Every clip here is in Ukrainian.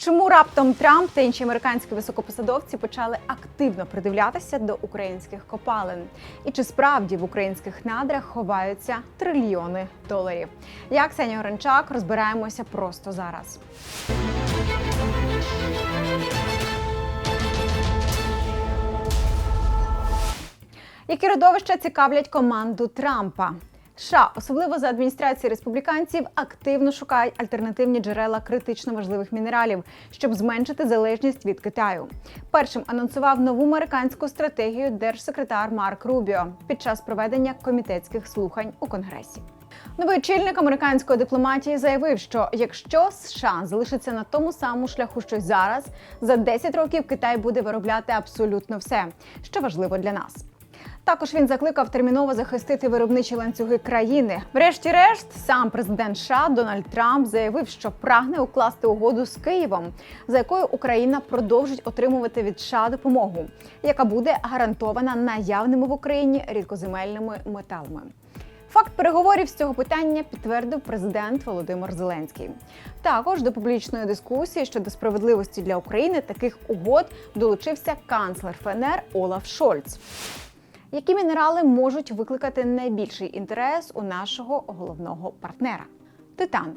Чому раптом Трамп та інші американські високопосадовці почали активно придивлятися до українських копалин? І чи справді в українських надрах ховаються трильйони доларів? Я Ксенія Гранчак розбираємося просто зараз. Які родовища цікавлять команду Трампа? США, особливо за адміністрації республіканців, активно шукають альтернативні джерела критично важливих мінералів, щоб зменшити залежність від Китаю. Першим анонсував нову американську стратегію держсекретар Марк Рубіо під час проведення комітетських слухань у Конгресі. Новий очільник американської дипломатії заявив, що якщо США залишиться на тому самому шляху, що й зараз, за 10 років Китай буде виробляти абсолютно все, що важливо для нас. Також він закликав терміново захистити виробничі ланцюги країни. Врешті-решт, сам президент США Дональд Трамп заявив, що прагне укласти угоду з Києвом, за якою Україна продовжить отримувати від США допомогу, яка буде гарантована наявними в Україні рідкоземельними металами. Факт переговорів з цього питання підтвердив президент Володимир Зеленський. Також до публічної дискусії щодо справедливості для України таких угод долучився канцлер ФНР Олаф Шольц. Які мінерали можуть викликати найбільший інтерес у нашого головного партнера? Титан.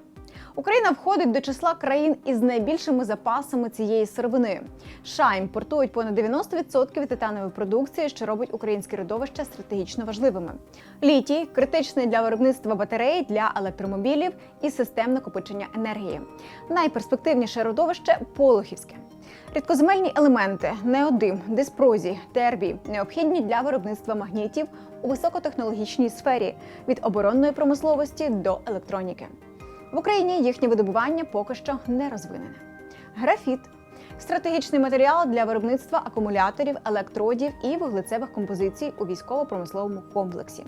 Україна входить до числа країн із найбільшими запасами цієї сировини. США імпортують понад 90% титанової продукції, що робить українські родовища стратегічно важливими. Літій критичний для виробництва батарей для електромобілів і систем накопичення енергії. Найперспективніше родовище Полохівське. Рідкоземельні елементи неодим, диспрозій, тербій необхідні для виробництва магнітів у високотехнологічній сфері від оборонної промисловості до електроніки. В Україні їхнє видобування поки що не розвинене. Графіт стратегічний матеріал для виробництва акумуляторів, електродів і вуглецевих композицій у військово-промисловому комплексі.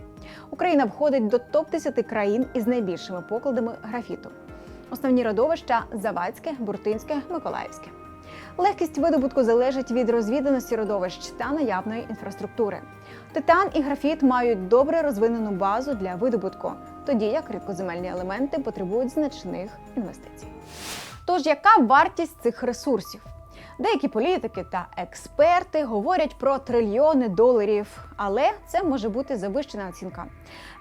Україна входить до топ 10 країн із найбільшими покладами графіту. Основні родовища Завадське, Буртинське, Миколаївське. Легкість видобутку залежить від розвіданості родовищ та наявної інфраструктури. Титан і графіт мають добре розвинену базу для видобутку, тоді як рідкоземельні елементи потребують значних інвестицій. Тож, яка вартість цих ресурсів? Деякі політики та експерти говорять про трильйони доларів, але це може бути завищена оцінка.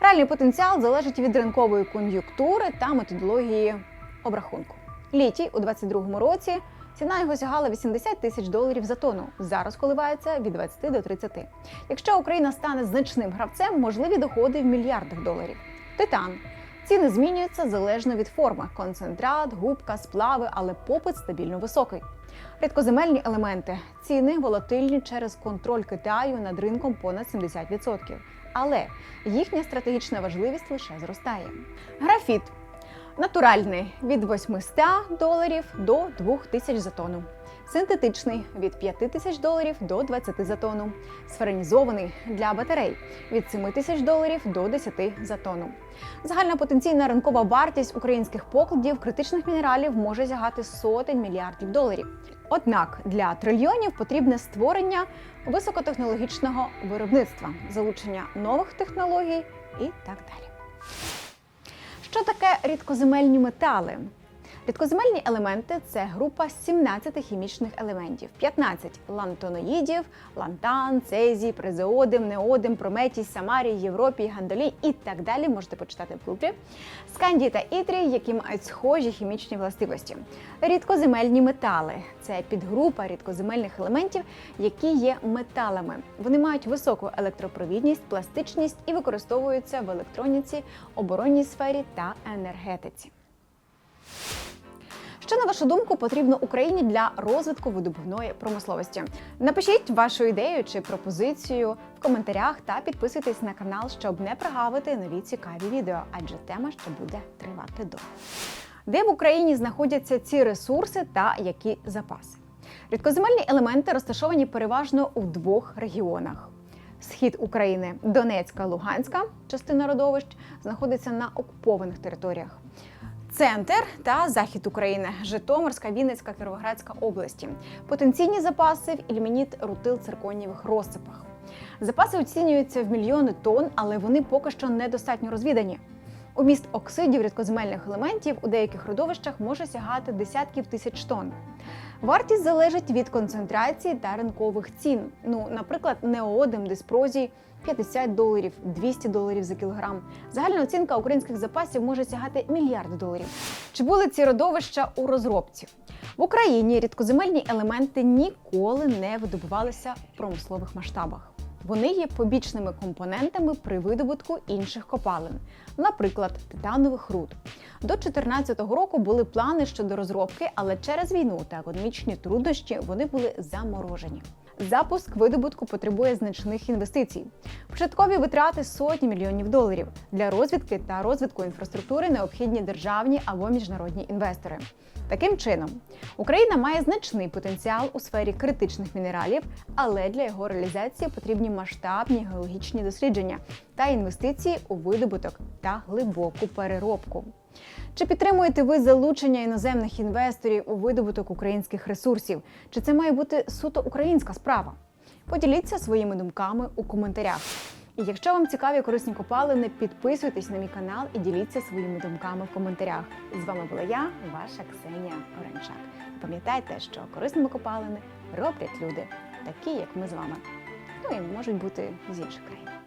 Реальний потенціал залежить від ринкової кон'юнктури та методології обрахунку. Літій у 2022 році ціна його сягала 80 тисяч доларів за тонну. Зараз коливається від 20 до 30. Якщо Україна стане значним гравцем, можливі доходи в мільярдах доларів. Титан. Ціни змінюються залежно від форми: концентрат, губка, сплави, але попит стабільно високий. Рідкоземельні елементи ціни волатильні через контроль Китаю над ринком понад 70%. Але їхня стратегічна важливість лише зростає. Графіт натуральний від 800 доларів до 2000 за тонну. Синтетичний від 5 тисяч доларів до 20 за тонну. Сференізований для батарей від 7 тисяч доларів до 10 за тонну. Загальна потенційна ринкова вартість українських покладів критичних мінералів може сягати сотень мільярдів доларів. Однак для трильйонів потрібне створення високотехнологічного виробництва, залучення нових технологій і так далі. Що таке рідкоземельні метали? Рідкоземельні елементи це група з 17 хімічних елементів: 15 лантоноїдів, лантан, цезій, презеодим, неодим, прометій, самарій, європій, гандолій і так далі. Можете почитати в групі. Скандій та ітрій, які мають схожі хімічні властивості. Рідкоземельні метали це підгрупа рідкоземельних елементів, які є металами. Вони мають високу електропровідність, пластичність і використовуються в електроніці, оборонній сфері та енергетиці. Що на вашу думку потрібно Україні для розвитку видобувної промисловості? Напишіть вашу ідею чи пропозицію в коментарях та підписуйтесь на канал, щоб не прогавити нові цікаві відео, адже тема ще буде тривати довго. Де в Україні знаходяться ці ресурси та які запаси? Рідкоземельні елементи розташовані переважно у двох регіонах. Схід України, Донецька, Луганська, частина родовищ, знаходиться на окупованих територіях. Центр та захід України, Житомирська, Вінницька, Кіровоградська області. Потенційні запаси в ільменіт рутил цирконієвих розсипах. Запаси оцінюються в мільйони тонн, але вони поки що недостатньо розвідані. Уміст оксидів рідкоземельних елементів у деяких родовищах може сягати десятків тисяч тонн. Вартість залежить від концентрації та ринкових цін. Ну, наприклад, неоодим диспрозій 50 доларів, 200 доларів за кілограм. Загальна оцінка українських запасів може сягати мільярд доларів. Чи були ці родовища у розробці? В Україні рідкоземельні елементи ніколи не видобувалися в промислових масштабах. Вони є побічними компонентами при видобутку інших копалин, наприклад, титанових руд. До 2014 року були плани щодо розробки, але через війну та економічні труднощі вони були заморожені. Запуск видобутку потребує значних інвестицій. Початкові витрати сотні мільйонів доларів. Для розвідки та розвитку інфраструктури необхідні державні або міжнародні інвестори. Таким чином, Україна має значний потенціал у сфері критичних мінералів, але для його реалізації потрібні масштабні геологічні дослідження та інвестиції у видобуток та глибоку переробку. Чи підтримуєте ви залучення іноземних інвесторів у видобуток українських ресурсів? Чи це має бути суто українська справа? Поділіться своїми думками у коментарях. І якщо вам цікаві корисні копалини, підписуйтесь на мій канал і діліться своїми думками в коментарях. З вами була я, ваша Ксенія Оренчак. Пам'ятайте, що корисними копалини роблять люди, такі як ми з вами. Ну і можуть бути з інших країн.